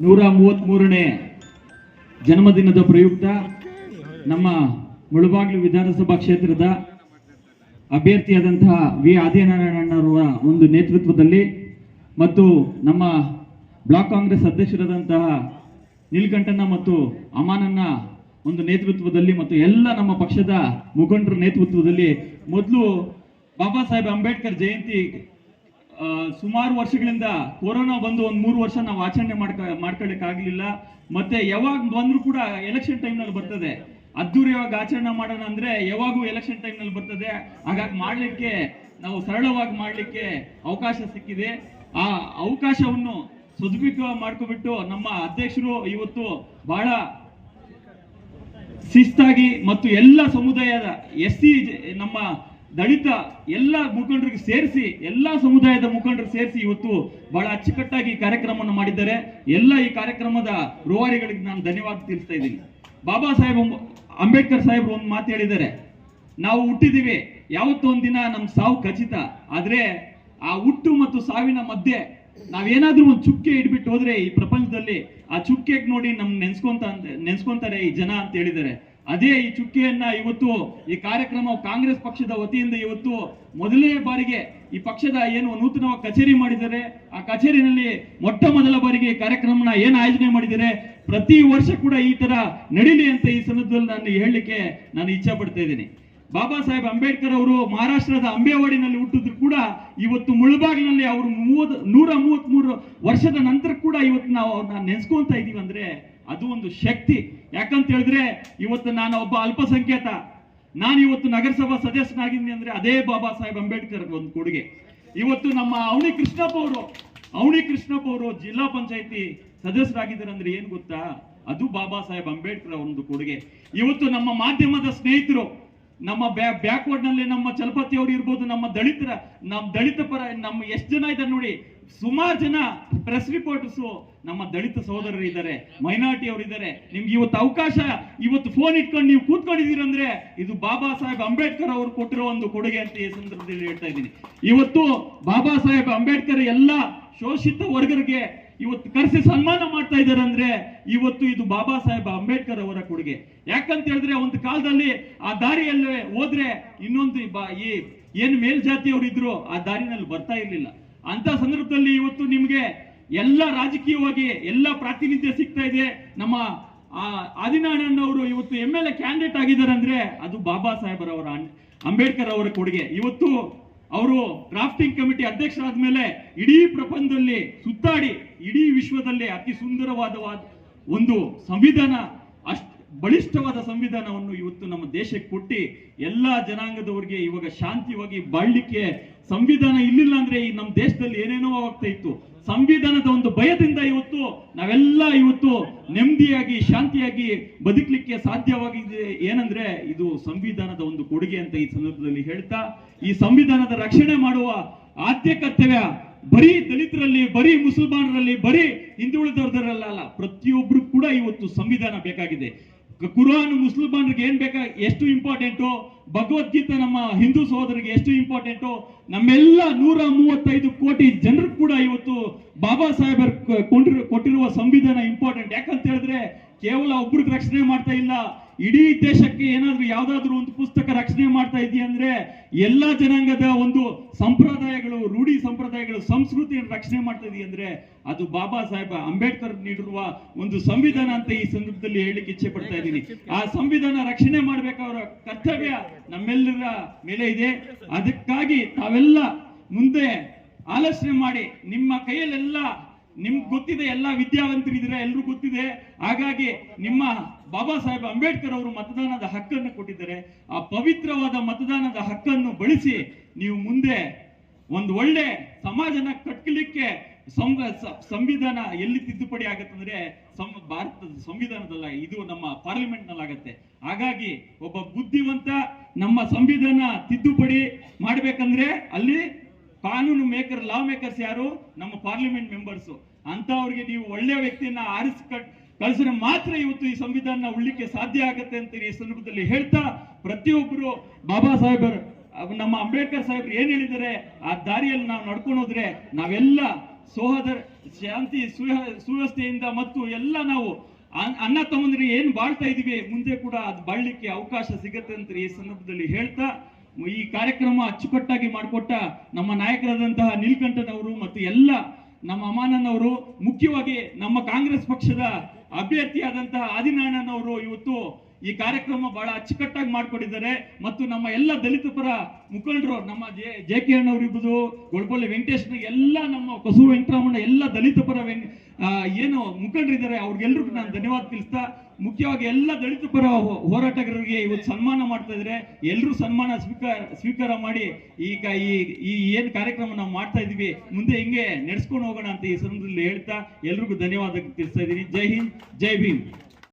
ನೂರ ಮೂವತ್ತ್ಮೂರನೇ ಜನ್ಮದಿನದ ಪ್ರಯುಕ್ತ ನಮ್ಮ ಮುಳುಬಾಗ್ಲು ವಿಧಾನಸಭಾ ಕ್ಷೇತ್ರದ ಅಭ್ಯರ್ಥಿಯಾದಂತಹ ವಿ. ಆದಿನಾರಾಯಣರವರ ಒಂದು ನೇತೃತ್ವದಲ್ಲಿ ಮತ್ತು ನಮ್ಮ ಬ್ಲಾಕ್ ಕಾಂಗ್ರೆಸ್ ಅಧ್ಯಕ್ಷರಾದಂತಹ ನೀಲಕಂಠನ ಮತ್ತು ಅಮಾನನ್ನ ಒಂದು ನೇತೃತ್ವದಲ್ಲಿ ಮತ್ತು ಎಲ್ಲ ನಮ್ಮ ಪಕ್ಷದ ಮುಖಂಡರ ನೇತೃತ್ವದಲ್ಲಿ ಮೊದಲು ಬಾಬಾ ಸಾಹೇಬ್ ಅಂಬೇಡ್ಕರ್ ಜಯಂತಿ ಸುಮಾರು ವರ್ಷಗಳಿಂದ ಕೊರೋನಾ ಬಂದು ಒಂದು ಮೂರು ವರ್ಷ ನಾವು ಆಚರಣೆ ಮಾಡ್ಕ ಮಾಡ್ಕೊಳ್ಳಿಕ್ ಆಗ್ಲಿಲ್ಲ ಮತ್ತೆ ಯಾವಾಗ ಬಂದರೂ ಕೂಡ ಎಲೆಕ್ಷನ್ ಟೈಮ್ನಲ್ಲಿ ಬರ್ತದೆ. ಅದ್ದೂರಿಯಾಗಿ ಆಚರಣೆ ಮಾಡೋಣ ಅಂದ್ರೆ ಯಾವಾಗೂ ಎಲೆಕ್ಷನ್ ಟೈಮ್ನಲ್ಲಿ ಬರ್ತದೆ. ಹಾಗಾಗಿ ಮಾಡ್ಲಿಕ್ಕೆ, ನಾವು ಸರಳವಾಗಿ ಮಾಡ್ಲಿಕ್ಕೆ ಅವಕಾಶ ಸಿಕ್ಕಿದೆ. ಆ ಅವಕಾಶವನ್ನು ಸದುಪಯೋಗ ಮಾಡ್ಕೊಬಿಟ್ಟು ನಮ್ಮ ಅಧ್ಯಕ್ಷರು ಇವತ್ತು ಬಹಳ ಶಿಸ್ತಾಗಿ ಮತ್ತು ಎಲ್ಲ ಸಮುದಾಯದ ಎಸ್ ಸಿ ನಮ್ಮ ದಲಿತ ಎಲ್ಲ ಮುಖಂಡರಿಗೆ ಸೇರಿಸಿ, ಎಲ್ಲ ಸಮುದಾಯದ ಮುಖಂಡರು ಸೇರಿಸಿ ಇವತ್ತು ಬಹಳ ಅಚ್ಚುಕಟ್ಟಾಗಿ ಈ ಕಾರ್ಯಕ್ರಮವನ್ನು ಮಾಡಿದ್ದಾರೆ. ಎಲ್ಲ ಈ ಕಾರ್ಯಕ್ರಮದ ರೂವಾರಿಗಳಿಗೆ ನಾನು ಧನ್ಯವಾದ ತಿಳಿಸ್ತಾ ಇದ್ದೀನಿ. ಬಾಬಾ ಸಾಹೇಬ್ ಅಂಬ- ಅಂಬೇಡ್ಕರ್ ಸಾಹೇಬ್ರು ಒಂದು ಮಾತು ಹೇಳಿದ್ದಾರೆ. ನಾವು ಹುಟ್ಟಿದ್ದೀವಿ, ಯಾವತ್ತೋ ಒಂದಿನ ನಮ್ಮ ಸಾವು ಖಚಿತ. ಆದರೆ ಆ ಹುಟ್ಟು ಮತ್ತು ಸಾವಿನ ಮಧ್ಯೆ ನಾವೇನಾದ್ರೂ ಒಂದು ಚುಕ್ಕೆ ಇಟ್ಬಿಟ್ಟು ಹೋದ್ರೆ ಈ ಪ್ರಪಂಚದಲ್ಲಿ ಆ ಚುಕ್ಕೆಗೆ ನೋಡಿ ನಮ್ ನೆನ್ಸ್ಕೊಂತ, ನೆನ್ಸ್ಕೊಂತಾರೆ ಈ ಜನ ಅಂತ ಹೇಳಿದ್ದಾರೆ. ಅದೇ ಈ ಚುಕ್ಕಿಯನ್ನ ಇವತ್ತು ಈ ಕಾರ್ಯಕ್ರಮ ಕಾಂಗ್ರೆಸ್ ಪಕ್ಷದ ವತಿಯಿಂದ ಇವತ್ತು ಮೊದಲನೇ ಬಾರಿಗೆ ಈ ಪಕ್ಷದ ಏನು ನೂತನವಾಗಿ ಕಚೇರಿ ಮಾಡಿದ್ದಾರೆ, ಆ ಕಚೇರಿನಲ್ಲಿ ಮೊಟ್ಟ ಮೊದಲ ಬಾರಿಗೆ ಈ ಕಾರ್ಯಕ್ರಮನ ಏನು ಆಯೋಜನೆ ಮಾಡಿದರೆ ಪ್ರತಿ ವರ್ಷ ಕೂಡ ಈ ತರ ನಡೀಲಿ ಅಂತ ಈ ಸಂದರ್ಭದಲ್ಲಿ ನಾನು ಹೇಳಲಿಕ್ಕೆ ನಾನು ಇಚ್ಛೆ ಪಡ್ತಾ ಇದ್ದೀನಿ. ಬಾಬಾ ಸಾಹೇಬ್ ಅಂಬೇಡ್ಕರ್ ಅವರು ಮಹಾರಾಷ್ಟ್ರದ ಅಂಬೇವಾಡಿನಲ್ಲಿ ಹುಟ್ಟಿದ್ರು ಕೂಡ ಇವತ್ತು ಮುಳುಬಾಗಿಲಿನಲ್ಲಿ ಅವರು ಮೂವತ್ ನೂರ ಮೂವತ್ಮೂರು ವರ್ಷದ ನಂತರ ಕೂಡ ಇವತ್ತು ನಾವು ಅವ್ರನ್ನ ನೆನ್ಸ್ಕೊಂತ ಇದೀವಿ ಅಂದ್ರೆ ಅದು ಒಂದು ಶಕ್ತಿ. ಯಾಕಂತ ಹೇಳಿದ್ರೆ, ಇವತ್ತು ನಾನು ಒಬ್ಬ ಅಲ್ಪಸಂಖ್ಯಾತ. ನಾನು ಇವತ್ತು ನಗರಸಭಾ ಸದಸ್ಯನಾಗಿದ್ದೀನಿ ಅಂದ್ರೆ ಅದೇ ಬಾಬಾ ಸಾಹೇಬ್ ಅಂಬೇಡ್ಕರ್ ಒಂದು ಕೊಡುಗೆ. ಇವತ್ತು ನಮ್ಮ ಅವನಿ ಕೃಷ್ಣಪ್ಪ ಅವರು ಅವನಿ ಕೃಷ್ಣಪ್ಪ ಅವರು ಜಿಲ್ಲಾ ಪಂಚಾಯತಿ ಸದಸ್ಯರಾಗಿದ್ದಾರೆ ಅಂದ್ರೆ ಏನ್ ಗೊತ್ತಾ? ಅದು ಬಾಬಾ ಸಾಹೇಬ್ ಅಂಬೇಡ್ಕರ್ ಒಂದು ಕೊಡುಗೆ. ಇವತ್ತು ನಮ್ಮ ಮಾಧ್ಯಮದ ಸ್ನೇಹಿತರು ನಮ್ಮ ಬ್ಯಾಕ್ವರ್ಡ್ನಲ್ಲಿ ನಮ್ಮ ಚಲಪತಿ ಅವರು ಇರ್ಬೋದು, ನಮ್ಮ ದಲಿತರ, ನಮ್ಮ ದಲಿತ ಪರ, ನಮ್ಮ ಎಷ್ಟು ಜನ ಇದ್ದಾರೆ ನೋಡಿ, ಸುಮಾರು ಜನ ಪ್ರೆಸ್ ರಿಪೋರ್ಟರ್ಸ್ ನಮ್ಮ ದಲಿತ ಸಹೋದರರು ಇದ್ದಾರೆ ಮೈನಾರಿಟಿ ಅವರು ಇದ್ದಾರೆ. ನಿಮ್ಗೆ ಇವತ್ತು ಅವಕಾಶ, ಇವತ್ತು ಫೋನ್ ಇಟ್ಕೊಂಡು ನೀವು ಕೂತ್ಕೊಂಡಿದ್ದೀರಂದ್ರೆ ಇದು ಬಾಬಾ ಸಾಹೇಬ್ ಅಂಬೇಡ್ಕರ್ ಅವರು ಕೊಟ್ಟಿರೋ ಒಂದು ಕೊಡುಗೆ ಅಂತ ಈ ಸಂದರ್ಭದಲ್ಲಿ ಹೇಳ್ತಾ ಇದ್ದೀನಿ. ಇವತ್ತು ಬಾಬಾ ಸಾಹೇಬ್ ಅಂಬೇಡ್ಕರ್ ಎಲ್ಲ ಶೋಷಿತ ವರ್ಗರಿಗೆ ಇವತ್ತು ಕರೆಸಿ ಸನ್ಮಾನ ಮಾಡ್ತಾ ಇದ್ದಾರೆ ಅಂದ್ರೆ ಇವತ್ತು ಇದು ಬಾಬಾ ಸಾಹೇಬ್ ಅಂಬೇಡ್ಕರ್ ಅವರ ಕೊಡುಗೆ. ಯಾಕಂತ ಹೇಳಿದ್ರೆ ಒಂದು ಕಾಲದಲ್ಲಿ ಆ ದಾರಿಯಲ್ಲೇ ಹೋದ್ರೆ ಇನ್ನೊಂದು ಈ ಏನ್ ಮೇಲ್ಜಾತಿಯವರು ಇದ್ರು ಆ ದಾರಿನಲ್ಲಿ ಬರ್ತಾ ಇರ್ಲಿಲ್ಲ. ಅಂತ ಸಂದರ್ಭದಲ್ಲಿ ಇವತ್ತು ನಿಮ್ಗೆ ಎಲ್ಲ ರಾಜಕೀಯವಾಗಿ ಎಲ್ಲ ಪ್ರಾತಿನಿಧ್ಯ ಸಿಗ್ತಾ ಇದೆ. ನಮ್ಮ ಆದಿನಾರಾಯಣವರು ಇವತ್ತು ಎಂ ಎಲ್ ಎ ಕ್ಯಾಂಡಿಡೇಟ್ ಆಗಿದ್ದಾರೆ ಅಂದ್ರೆ ಅದು ಬಾಬಾ ಸಾಹೇಬರವರ ಅಂಬೇಡ್ಕರ್ ಅವರ ಕೊಡುಗೆ. ಇವತ್ತು ಅವರು ಡ್ರಾಫ್ಟಿಂಗ್ ಕಮಿಟಿ ಅಧ್ಯಕ್ಷರಾದ ಮೇಲೆ ಇಡೀ ಪ್ರಪಂಚದಲ್ಲಿ ಸುತ್ತಾಡಿ ಇಡೀ ವಿಶ್ವದಲ್ಲಿ ಅತಿ ಸುಂದರವಾದ ಒಂದು ಸಂವಿಧಾನ ಬಲಿಷ್ಠವಾದ ಸಂವಿಧಾನವನ್ನು ಇವತ್ತು ನಮ್ಮ ದೇಶಕ್ಕೆ ಕೊಟ್ಟು ಎಲ್ಲಾ ಜನಾಂಗದವರಿಗೆ ಇವಾಗ ಶಾಂತಿಯಾಗಿ ಬಾಳ್ಲಿಕ್ಕೆ ಸಂವಿಧಾನ ಇಲ್ಲಿಲ್ಲ ಅಂದ್ರೆ ಈ ನಮ್ಮ ದೇಶದಲ್ಲಿ ಏನೇನೋ ಆಗ್ತಾ ಇತ್ತು. ಸಂವಿಧಾನದ ಒಂದು ಭಯದಿಂದ ಇವತ್ತು ನಾವೆಲ್ಲ ಇವತ್ತು ನೆಮ್ಮದಿಯಾಗಿ, ಶಾಂತಿಯಾಗಿ ಬದುಕಲಿಕ್ಕೆ ಸಾಧ್ಯವಾಗಿದೆ. ಏನಂದ್ರೆ ಇದು ಸಂವಿಧಾನದ ಒಂದು ಕೊಡುಗೆ ಅಂತ ಈ ಸಂದರ್ಭದಲ್ಲಿ ಹೇಳ್ತಾ, ಈ ಸಂವಿಧಾನದ ರಕ್ಷಣೆ ಮಾಡುವ ಆದ್ಯ ಕರ್ತವ್ಯ ಬರೀ ದಲಿತರಲ್ಲಿ, ಬರೀ ಮುಸಲ್ಮಾನರಲ್ಲಿ, ಬರೀ ಹಿಂದುಳಿದವರಲ್ಲ ಪ್ರತಿಯೊಬ್ರು ಕೂಡ ಇವತ್ತು ಸಂವಿಧಾನ ಬೇಕಾಗಿದೆ. ಕುರಾನ್ ಮುಸ್ಲಿಮಾನ್ರಿಗೆ ಏನ್ ಬೇಕಾ? ಎಷ್ಟು ಇಂಪಾರ್ಟೆಂಟು ಭಗವದ್ಗೀತೆ ನಮ್ಮ ಹಿಂದೂ ಸಹೋದರಿಗೆ ಎಷ್ಟು ಇಂಪಾರ್ಟೆಂಟು ನಮ್ಮೆಲ್ಲ ನೂರ ಮೂವತ್ತೈದು ಕೋಟಿ ಜನರು ಕೂಡ ಇವತ್ತು ಬಾಬಾ ಸಾಹೇಬರ್ ಕೊಟ್ಟಿರುವ ಸಂವಿಧಾನ ಇಂಪಾರ್ಟೆಂಟ್ ಯಾಕಂತ ಹೇಳಿದ್ರೆ ಕೇವಲ ಒಬ್ರಿಗೆ ರಕ್ಷಣೆ ಮಾಡ್ತಾ ಇಲ್ಲ. ಇಡೀ ದೇಶಕ್ಕೆ ಏನಾದ್ರೂ ಯಾವ್ದಾದ್ರು ಒಂದು ಪುಸ್ತಕ ರಕ್ಷಣೆ ಮಾಡ್ತಾ ಇದೆಯಾ ಅಂದ್ರೆ ಎಲ್ಲಾ ಜನಾಂಗದ ಒಂದು ಸಂಪ್ರದಾಯಗಳು ರೂಢಿ ಸಂಪ್ರದಾಯಗಳು ಸಂಸ್ಕೃತಿಯನ್ನು ರಕ್ಷಣೆ ಮಾಡ್ತಾ ಇದೆಯಾ ಅಂದ್ರೆ ಅದು ಬಾಬಾ ಸಾಹೇಬ್ ಅಂಬೇಡ್ಕರ್ ನೀಡಿರುವ ಒಂದು ಸಂವಿಧಾನ ಅಂತ ಈ ಸಂದರ್ಭದಲ್ಲಿ ಹೇಳಲಿಕ್ಕೆ ಇಚ್ಛೆ ಪಡ್ತಾ ಇದ್ದೀನಿ. ಆ ಸಂವಿಧಾನ ರಕ್ಷಣೆ ಮಾಡ್ಬೇಕಾದ್ರ ಕರ್ತವ್ಯ ನಮ್ಮೆಲ್ಲರ ಮೇಲೆ ಇದೆ. ಅದಕ್ಕಾಗಿ ತಾವೆಲ್ಲ ಮುಂದೆ ಆಲೋಚನೆ ಮಾಡಿ ನಿಮ್ಮ ಕೈಯಲ್ಲೆಲ್ಲ ನಿಮ್ಗೆ ಗೊತ್ತಿದೆ ಎಲ್ಲ ವಿದ್ಯಾವಂತರಿದ್ದೀರಾ, ಎಲ್ರಿಗೂ ಗೊತ್ತಿದೆ. ಹಾಗಾಗಿ ನಿಮ್ಮ ಬಾಬಾ ಸಾಹೇಬ್ ಅಂಬೇಡ್ಕರ್ ಅವರು ಮತದಾನದ ಹಕ್ಕನ್ನು ಕೊಟ್ಟಿದ್ದಾರೆ. ಆ ಪವಿತ್ರವಾದ ಮತದಾನದ ಹಕ್ಕನ್ನು ಬಳಸಿ ನೀವು ಮುಂದೆ ಒಂದು ಒಳ್ಳೆ ಸಮಾಜನ ಕಟ್ಟಲಿಕ್ಕೆ ಸಂವಿಧಾನ ಎಲ್ಲಿ ತಿದ್ದುಪಡಿ ಆಗತ್ತಂದ್ರೆ ಸಂ, ಭಾರತದ ಸಂವಿಧಾನದಲ್ಲ, ಇದು ನಮ್ಮ ಪಾರ್ಲಿಮೆಂಟ್ನಲ್ಲಿ ಹಾಗಾಗಿ ಒಬ್ಬ ಬುದ್ಧಿವಂತ ನಮ್ಮ ಸಂವಿಧಾನ ತಿದ್ದುಪಡಿ ಮಾಡ್ಬೇಕಂದ್ರೆ ಅಲ್ಲಿ ಕಾನೂನು ಮೇಕರ್ ಲಾ ಮೇಕರ್ಸ್ ಯಾರು? ನಮ್ಮ ಪಾರ್ಲಿಮೆಂಟ್ ಮೆಂಬರ್ಸ್ ಅಂತವ್ರಿಗೆ ನೀವು ಒಳ್ಳೆ ವ್ಯಕ್ತಿಯನ್ನ ಆರಿಸಿ ಕಳಿಸಿದ್ರೆ ಮಾತ್ರ ಇವತ್ತು ಈ ಸಂವಿಧಾನ ಉಳ್ಳಿಕ್ಕೆ ಸಾಧ್ಯ ಆಗತ್ತೆ ಅಂತ ಈ ಸಂದರ್ಭದಲ್ಲಿ ಹೇಳ್ತಾ ಪ್ರತಿಯೊಬ್ಬರು ಬಾಬಾ ಸಾಹೇಬರ್ ನಮ್ಮ ಅಂಬೇಡ್ಕರ್ ಸಾಹೇಬ್ರು ಏನ್ ಹೇಳಿದರೆ ಆ ದಾರಿಯಲ್ಲಿ ನಾವು ನಡ್ಕೊಂಡು ಹೋದ್ರೆ ನಾವೆಲ್ಲ ಸಹೋದರ ಶಾಂತಿ, ಸುವ್ಯ- ಸುವ್ಯವಸ್ಥೆಯಿಂದ ಮತ್ತು ಎಲ್ಲ ನಾವು ಅನ್ನ ತಮ್ಮಂದ್ರೆ ಏನ್ ಬಾಳ್ತಾ ಇದೀವಿ, ಮುಂದೆ ಕೂಡ ಅದು ಬಾಳ್ಲಿಕ್ಕೆ ಅವಕಾಶ ಸಿಗತ್ತೆ ಅಂತ ಈ ಸಂದರ್ಭದಲ್ಲಿ ಹೇಳ್ತಾ ಈ ಕಾರ್ಯಕ್ರಮ ಅಚ್ಚುಕಟ್ಟಾಗಿ ಮಾಡಿಕೊಟ್ಟ ನಮ್ಮ ನಾಯಕರಾದಂತಹ ನೀಲ್ಕಂಠನವರು ಮತ್ತು ಎಲ್ಲ ನಮ್ಮ ಅಮಾನನವರು, ಮುಖ್ಯವಾಗಿ ನಮ್ಮ ಕಾಂಗ್ರೆಸ್ ಪಕ್ಷದ ಅಭ್ಯರ್ಥಿಯಾದಂತಹ ಆದಿನಾರಾಯಣನವರು ಇವತ್ತು ಈ ಕಾರ್ಯಕ್ರಮ ಬಹಳ ಅಚ್ಚುಕಟ್ಟಾಗಿ ಮಾಡ್ಕೊಂಡಿದ್ದಾರೆ. ಮತ್ತು ನಮ್ಮ ಎಲ್ಲ ದಲಿತ ಪರ ಮುಖಂಡರು, ನಮ್ಮ ಜೆ ಜೆ ಕೆ ಅಣ್ಣವ್ರು ಅವರಿಬ್ಬುದು ಗೊಳಪಲ್ಲಿ ವೆಂಕಟೇಶ್ ಎಲ್ಲ ನಮ್ಮ ಕಸೂರು ವೆಂಕಟರಾಮಣ್ಣ, ಎಲ್ಲ ದಲಿತ ಪರ ಏನು ಮುಖಂಡರಿದ್ದಾರೆ ಅವ್ರಿಗೆಲ್ಲರಿಗೂ ನಾನು ಧನ್ಯವಾದ ತಿಳಿಸ್ತಾ, ಮುಖ್ಯವಾಗಿ ಎಲ್ಲ ದಲಿತ ಪರ ಹೋರಾಟಗಾರರಿಗೆ ಇವತ್ತು ಸನ್ಮಾನ ಮಾಡ್ತಾ ಇದ್ದಾರೆ. ಎಲ್ಲರೂ ಸನ್ಮಾನ ಸ್ವೀಕಾರ ಸ್ವೀಕಾರ ಮಾಡಿ ಈಗ ಈ ಈ ಏನು ಕಾರ್ಯಕ್ರಮ ನಾವು ಮಾಡ್ತಾ ಇದೀವಿ ಮುಂದೆ ಹಿಂಗೆ ನಡೆಸ್ಕೊಂಡು ಹೋಗೋಣ ಅಂತ ಈ ಸಂದರ್ಭದಲ್ಲಿ ಹೇಳ್ತಾ, ಎಲ್ರಿಗೂ ಧನ್ಯವಾದ ತಿಳಿಸ್ತಾ ಇದ್ದೀನಿ. ಜೈ ಹಿಂದ್, ಜೈ ಭೀಮ್.